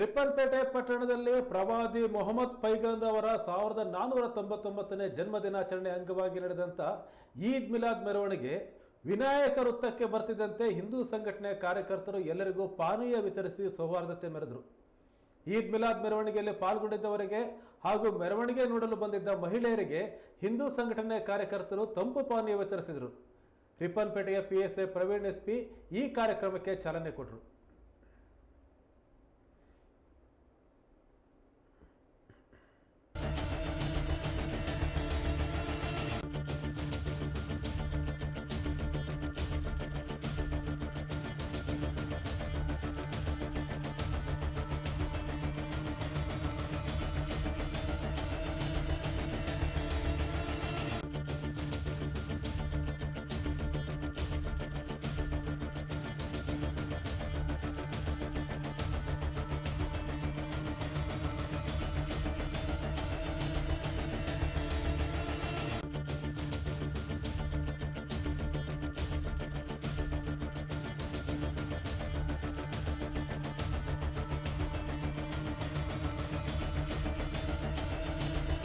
ರಿಪ್ಪನ್ಪೇಟೆ ಪಟ್ಟಣದಲ್ಲಿ ಪ್ರವಾದಿ ಮೊಹಮ್ಮದ್ ಪೈಗಂದ್ ಅವರ ಸಾವಿರದ ನಾನ್ನೂರ ತೊಂಬತ್ತೊಂಬತ್ತನೇ ಜನ್ಮ ದಿನಾಚರಣೆ ಅಂಗವಾಗಿ ನಡೆದಂಥ ಈದ್ ಮಿಲಾದ್ ಮೆರವಣಿಗೆ ವಿನಾಯಕ ವೃತ್ತಕ್ಕೆ ಬರ್ತಿದ್ದಂತೆ ಹಿಂದೂ ಸಂಘಟನೆ ಕಾರ್ಯಕರ್ತರು ಎಲ್ಲರಿಗೂ ಪಾನೀಯ ವಿತರಿಸಿ ಸೌಹಾರ್ದತೆ ಮೆರೆದರು. ಈದ್ ಮಿಲಾದ್ ಮೆರವಣಿಗೆಯಲ್ಲಿ ಪಾಲ್ಗೊಂಡಿದ್ದವರಿಗೆ ಹಾಗೂ ಮೆರವಣಿಗೆ ನೋಡಲು ಬಂದಿದ್ದ ಮಹಿಳೆಯರಿಗೆ ಹಿಂದೂ ಸಂಘಟನೆ ಕಾರ್ಯಕರ್ತರು ತಂಪು ಪಾನೀಯ ವಿತರಿಸಿದರು. ರಿಪ್ಪನ್ಪೇಟೆಯ P S A Praveen S P ಈ ಕಾರ್ಯಕ್ರಮಕ್ಕೆ ಚಾಲನೆ ಕೊಟ್ಟರು.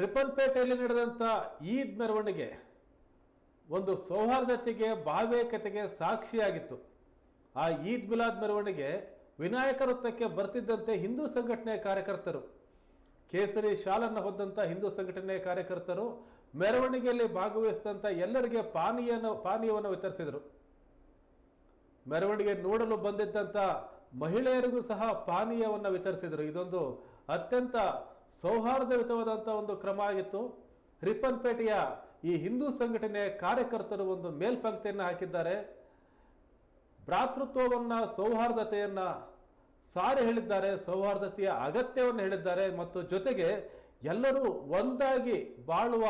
ರಿಪ್ಪನ್ಪೇಟೆಯಲ್ಲಿ ನಡೆದಂಥ ಈದ್ ಮೆರವಣಿಗೆ ಒಂದು ಸೌಹಾರ್ದತೆಗೆ ಭಾವೇಕತೆಗೆ ಸಾಕ್ಷಿಯಾಗಿತ್ತು. ಆ ಈದ್ ಮಿಲಾದ್ ಮೆರವಣಿಗೆ ವಿನಾಯಕ ವೃತ್ತಕ್ಕೆ ಬರ್ತಿದ್ದಂತೆ ಹಿಂದೂ ಸಂಘಟನೆಯ ಕಾರ್ಯಕರ್ತರು, ಕೇಸರಿ ಶಾಲನ್ನು ಹೊದ್ದಂಥ ಹಿಂದೂ ಸಂಘಟನೆಯ ಕಾರ್ಯಕರ್ತರು, ಮೆರವಣಿಗೆಯಲ್ಲಿ ಭಾಗವಹಿಸಿದಂಥ ಎಲ್ಲರಿಗೆ ಪಾನೀಯನ ಪಾನೀಯವನ್ನು ವಿತರಿಸಿದರು. ಮೆರವಣಿಗೆ ನೋಡಲು ಬಂದಿದ್ದಂಥ ಮಹಿಳೆಯರಿಗೂ ಸಹ ಪಾನೀಯವನ್ನು ವಿತರಿಸಿದರು. ಇದೊಂದು ಅತ್ಯಂತ ಸೌಹಾರ್ದಯುತವಾದಂಥ ಒಂದು ಕ್ರಮ ಆಗಿತ್ತು. ರಿಪ್ಪನ್ಪೇಟೆಯ ಈ ಹಿಂದೂ ಸಂಘಟನೆಯ ಕಾರ್ಯಕರ್ತರು ಒಂದು ಮೇಲ್ಪಂಕ್ತಿಯನ್ನು ಹಾಕಿದ್ದಾರೆ. ಭ್ರಾತೃತ್ವವನ್ನು, ಸೌಹಾರ್ದತೆಯನ್ನು ಸಾರಿ ಹೇಳಿದ್ದಾರೆ, ಸೌಹಾರ್ದತೆಯ ಅಗತ್ಯವನ್ನು ಹೇಳಿದ್ದಾರೆ ಮತ್ತು ಜೊತೆಗೆ ಎಲ್ಲರೂ ಒಂದಾಗಿ ಬಾಳುವ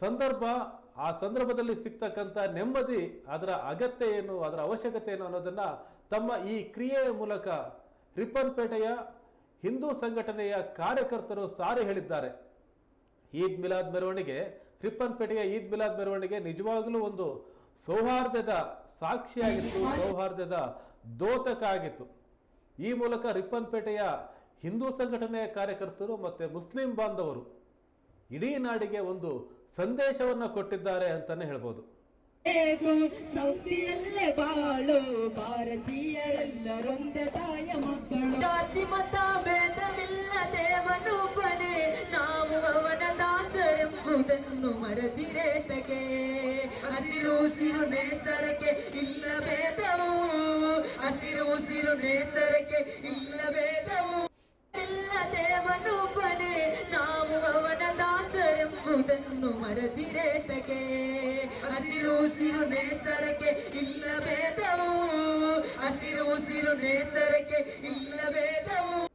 ಸಂದರ್ಭ ಆ ಸಂದರ್ಭದಲ್ಲಿ ಸಿಗ್ತಕ್ಕಂಥ ನೆಮ್ಮದಿ, ಅದರ ಅಗತ್ಯ ಏನು ಅದರ ಅವಶ್ಯಕತೆ ಏನು ಅನ್ನೋದನ್ನ ತಮ್ಮ ಈ ಕ್ರಿಯೆಯ ಮೂಲಕ ರಿಪ್ಪನ್ಪೇಟೆಯ ಹಿಂದೂ ಸಂಘಟನೆಯ ಕಾರ್ಯಕರ್ತರು ಸಾರಿ ಹೇಳಿದ್ದಾರೆ. ಈದ್ ಮಿಲಾದ್ ಮೆರವಣಿಗೆ, ರಿಪ್ಪನ್ಪೇಟೆಯ ಈದ್ ಮಿಲಾದ್ ಮೆರವಣಿಗೆ ನಿಜವಾಗಲೂ ಒಂದು ಸೌಹಾರ್ದದ ಸಾಕ್ಷಿಯಾಗಿತ್ತು, ಸೌಹಾರ್ದದ ದೋತಕ ಆಗಿತ್ತು ಈ ಮೂಲಕ ರಿಪ್ಪನ್ಪೇಟೆಯ ಹಿಂದೂ ಸಂಘಟನೆಯ ಕಾರ್ಯಕರ್ತರು ಮತ್ತು ಮುಸ್ಲಿಂ ಬಾಂಧವರು ಇಡೀ ನಾಡಿಗೆ ಒಂದು ಸಂದೇಶವನ್ನು ಕೊಟ್ಟಿದ್ದಾರೆ ಅಂತಾನೆ ಹೇಳ್ಬೋದು. ಹೇಗೂ ಶಾಂತಿಯಲ್ಲೇ ಬಾಳು, ಭಾರತೀಯರೆಲ್ಲರೊಂದೇ ತಾಯ ಮಕ್ಕಳು. ಜಾತಿ, ಮತ ಭೇದವಿಲ್ಲದೆ ದೇವನೊಬ್ಬನೇ ನಾವು ಅವನ ದಾಸರೆಂಬುದನ್ನು ಮರೆತಿರೇತಗೆ ಹಸಿರು ಉಸಿರು ನೇಸರಕ್ಕೆ ಇಲ್ಲ ಭೇದವು ಹಸಿರು ಉಸಿರು ನೇಸರಕ್ಕೆ ಇಲ್ಲ ಭೇದವು ದಾಸರೆಂಬುದನ್ನು ಮರೆತಿರೇತಗೆ ಹಸಿರು ಉಸಿರು ನೇಸರಕ್ಕೆ ಇಲ್ಲ ಭೇದವು ಹಸಿರು ಉಸಿರು ನೇಸರಕ್ಕೆ ಇಲ್ಲ ಭೇದವು